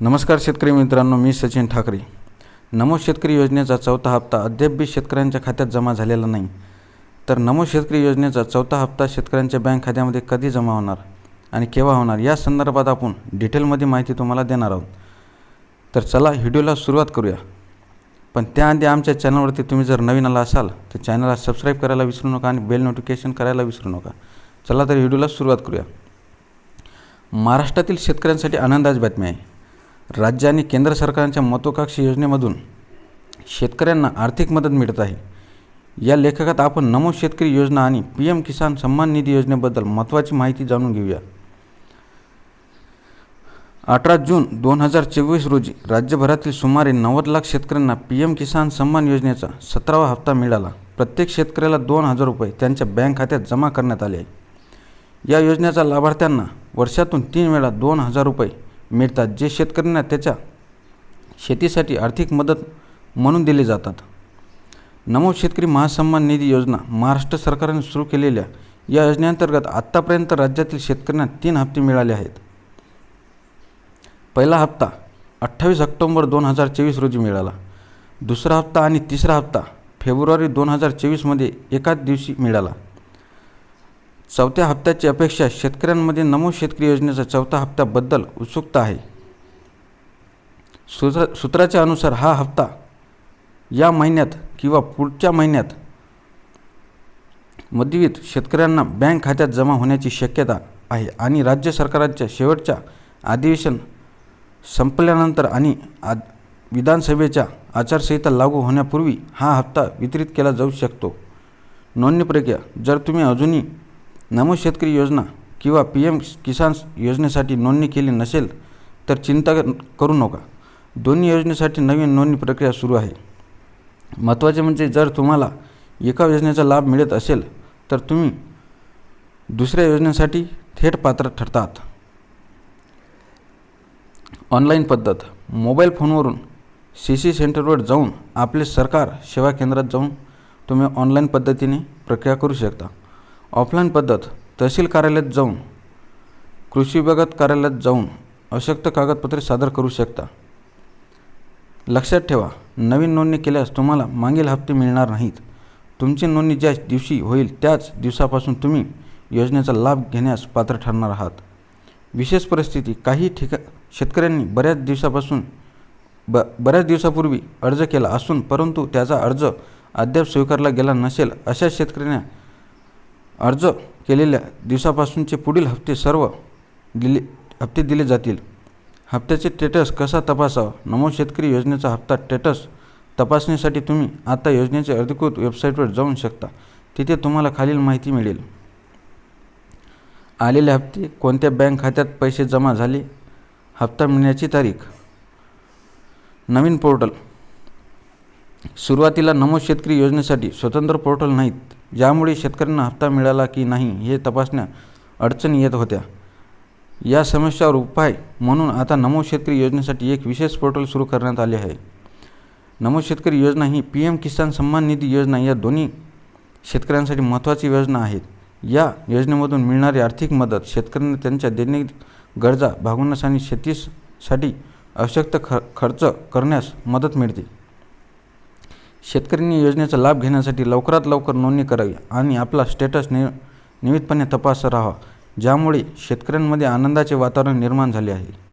नमस्कार शेतकरी मित्रांनो मी सचिन ठाकरे. नमो शेतकरी योजनेचा चौथा हप्ता अद्यापही शेतकऱ्यांच्या खात्यात जमा झालेला नाही. तर नमो शेतकरी योजनेचा चौथा हप्ता शेतकऱ्यांच्या बँक खात्यामध्ये कधी जमा होणार आणि केव्हा होणार या संदर्भात आपण डिटेलमध्ये माहिती तुम्हाला देणार आहोत. तर चला व्हिडिओला सुरुवात करूया. पण त्याआधी आमच्या चॅनलवरती तुम्ही जर नवीन आला असाल तर चॅनलला सबस्क्राईब करायला विसरू नका आणि बेल नोटिफिकेशन करायला विसरू नका. चला तर व्हिडिओला सुरुवात करूया. महाराष्ट्रातील शेतकऱ्यांसाठी आनंदाची बातमी आहे. राज्य आणि केंद्र सरकारच्या महत्त्वाकांक्षी योजनेमधून शेतकऱ्यांना आर्थिक मदत मिळत आहे. या लेखकात आपण नमो शेतकरी योजना आणि पी एम किसान सन्मान निधी योजनेबद्दल महत्त्वाची माहिती जाणून घेऊया. अठरा जून दोन हजार चोवीस रोजी राज्यभरातील सुमारे नव्वद लाख शेतकऱ्यांना पी एम किसान सन्मान योजनेचा सतरावा हप्ता मिळाला. प्रत्येक शेतकऱ्याला दोन हजार रुपये त्यांच्या बँक खात्यात जमा करण्यात आले आहे. या योजनेचा लाभार्थ्यांना वर्षातून तीन वेळा दोन हजार रुपये मिळतात. जे शेतकऱ्यांना त्याच्या शेतीसाठी आर्थिक मदत म्हणून दिले जातात. नमो शेतकरी महासन्मान निधी योजना महाराष्ट्र सरकारने सुरू केलेल्या या योजनेअंतर्गत आत्तापर्यंत राज्यातील शेतकऱ्यांना तीन हप्ते मिळाले आहेत. पहिला हप्ता अठ्ठावीस ऑक्टोंबर दोन हजार चोवीस रोजी मिळाला. दुसरा हप्ता आणि तिसरा हप्ता फेब्रुवारी दोन हजार चोवीसमध्ये एकाच दिवशी मिळाला. चौथ्या हप्त्याची अपेक्षा शेतकऱ्यांमध्ये नमो शेतकरी योजनेचा चौथा हप्त्याबद्दल उत्सुकता आहे. सूत्र सूत्राच्या अनुसार हा हप्ता या महिन्यात किंवा पुढच्या महिन्यात मध्यवित शेतकऱ्यांना बँक खात्यात जमा होण्याची शक्यता आहे आणि राज्य सरकारांच्या शेवटच्या अधिवेशन संपल्यानंतर आणि आद विधानसभेच्या आचारसंहिता लागू होण्यापूर्वी हा हप्ता वितरित केला जाऊ शकतो. नोंदणी प्रक्रिया जर तुम्ही अजूनही नमो शेतकरी योजना किंवा पी एम किसान योजनेसाठी नोंदणी केली नसेल तर चिंता करू नका. दोन्ही योजनेसाठी नवीन नोंदणी प्रक्रिया सुरू आहे. महत्त्वाचे म्हणजे जर तुम्हाला एका योजनेचा लाभ मिळत असेल तर तुम्ही दुसऱ्या योजनेसाठी थेट पात्र ठरतात. ऑनलाईन पद्धत. मोबाईल फोनवरून सी सी सेंटरवर जाऊन आपले सरकार सेवा केंद्रात जाऊन तुम्ही ऑनलाईन पद्धतीने प्रक्रिया करू शकता. ऑफलाईन पद्धत तहसील कार्यालयात जाऊन कृषी विभागात कार्यालयात जाऊन आवश्यक कागदपत्रे सादर करू शकता. लक्षात ठेवा नवीन नोंदणी केल्यास तुम्हाला मागील हप्ते मिळणार नाहीत. तुमची नोंदणी ज्या दिवशी होईल त्याच दिवसापासून तुम्ही योजनेचा लाभ घेण्यास पात्र ठरणार आहात. विशेष परिस्थिती काही ठिका शेतकऱ्यांनी बऱ्याच दिवसापासून ब बऱ्याच दिवसापूर्वी अर्ज केला असून परंतु त्याचा अर्ज अद्याप स्वीकारला गेला नसेल अशा शेतकऱ्यांना अर्ज केलेल्या दिवसापासूनचे पुढील हप्ते सर्व दिले हप्ते दिले जातील. हप्त्याचे स्टेटस कसा तपासावा? नमो शेतकरी योजनेचा हप्ता स्टेटस तपासणीसाठी तुम्ही आता योजनेच्या अधिकृत वेबसाईटवर जाऊ शकता. तिथे तुम्हाला खालील माहिती मिळेल. आलेले हप्ते कोणत्या बँक खात्यात पैसे जमा झाले हप्ता मिळण्याची तारीख नवीन पोर्टल. सुरुवातीला नमो शेतकरी योजनेसाठी स्वतंत्र पोर्टल नाहीत. ज्यामुळे शेतकऱ्यांना हप्ता मिळाला की नाही हे तपासण्या अडचणी येत होत्या. या समस्यावर उपाय म्हणून आता नमो शेतकरी योजनेसाठी एक विशेष पोर्टल सुरू करण्यात आले आहे. नमो शेतकरी योजना ही पी एम किसान सन्मान निधी योजना या दोन्ही शेतकऱ्यांसाठी महत्त्वाची योजना आहेत. या योजनेमधून मिळणारी आर्थिक मदत शेतकऱ्यांना त्यांच्या दैनिक गरजा भागवण्यास आणि शेतीसाठी आवश्यक ख खर्च करण्यास मदत मिळते. शेतकऱ्यांनी योजनेचा लाभ घेण्यासाठी लवकरात लवकर नोंदणी करावी आणि आपला स्टेटस नि नियमितपणे तपासत राहावा ज्यामुळे शेतकऱ्यांमध्ये आनंदाचे वातावरण निर्माण झाले आहे.